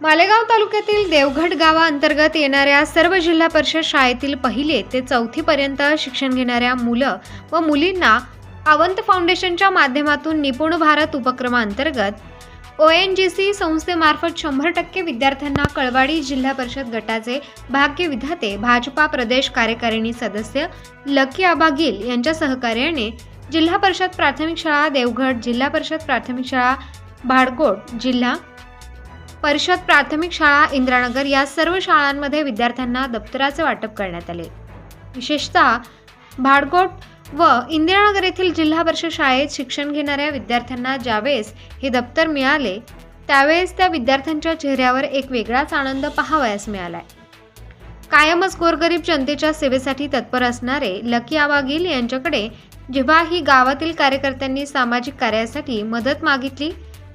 मालेगाव तालुक्यातील देवघट गावाअंतर्गत येणाऱ्या सर्व जिल्हा परिषद शाळेतील पहिले ते चौथीपर्यंत शिक्षण घेणाऱ्या मुलं व मुलींना अवंत फाउंडेशनच्या माध्यमातून निपुण भारत उपक्रमाअंतर्गत ओ एन जी सी संस्थेमार्फत शंभर टक्के विद्यार्थ्यांना कळवाडी जिल्हा परिषद गटाचे भाग्य विधाते भाजपा प्रदेश कार्यकारिणी सदस्य लकी आबा गिल यांच्या सहकार्याने जिल्हा परिषद प्राथमिक शाळा देवघट जिल्हा परिषद प्राथमिक शाळा भाडकोट जिल्हा परिषद प्राथमिक शाळा इंद्रानगर या सर्व शाळांमध्ये विद्यार्थ्यांना दप्तराचे वाटप करण्यात आले. विशेषतः भाडकोट व इंदिरानगर येथील जिल्हा परिषद शाळेत शिक्षण घेणाऱ्या विद्यार्थ्यांना ज्यावेळेस हे दप्तर मिळाले त्यावेळेस त्या विद्यार्थ्यांच्या चेहऱ्यावर एक वेगळाच आनंद पाहावयास मिळालाय. कायमच गोरगरीब जनतेच्या सेवेसाठी तत्पर असणारे लकी आवागिल यांच्याकडे जेव्हा ही गावातील कार्यकर्त्यांनी सामाजिक कार्यासाठी मदत मागितली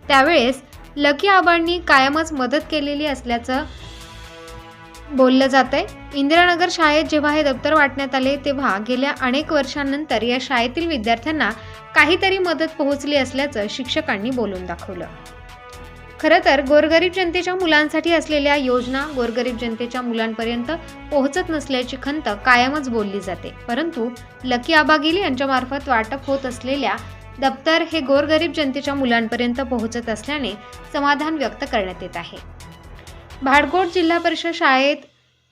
त्यावेळेस लकी आबांनी कायमच मदत केलेली असल्याचं बोललं जात आहे इंदिरानगर शाळेत जेव्हा हे दप्तर वाटण्यात आले तेव्हा गेल्या अनेक वर्षांनंतर या शाळेतील विद्यार्थ्यांना काहीतरी मदत पोहोचली असल्याचं शिक्षकांनी बोलून दाखवलं. खरं तर गोरगरीब जनतेच्या मुलांसाठी असलेल्या योजना गोरगरीब जनतेच्या मुलांपर्यंत पोहोचत नसल्याची खंत कायमच बोलली जाते. परंतु लकी आबागिल यांच्यामार्फत वाटप होत असलेल्या दप्तर हे गोरगरीब जनतेच्या मुलांपर्यंत पोहोचत असल्याने समाधान व्यक्त करण्यात येत आहे. भाडकोट जिल्हा परिषद शाळेत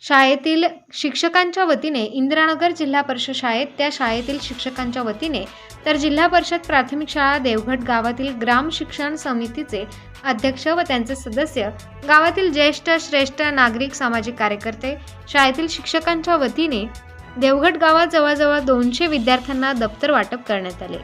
शाळेतील शिक्षकांच्या वतीने इंदिरानगर जिल्हा परिषद शाळेत त्या शाळेतील शिक्षकांच्या वतीने तर जिल्हा परिषद प्राथमिक शाळा देवघट गावातील ग्राम शिक्षण समितीचे अध्यक्ष व त्यांचे सदस्य गावातील ज्येष्ठ श्रेष्ठ नागरिक सामाजिक कार्यकर्ते शाळेतील शिक्षकांच्या वतीने देवघट गावात जवळजवळ दोनशे विद्यार्थ्यांना दप्तर वाटप करण्यात आले.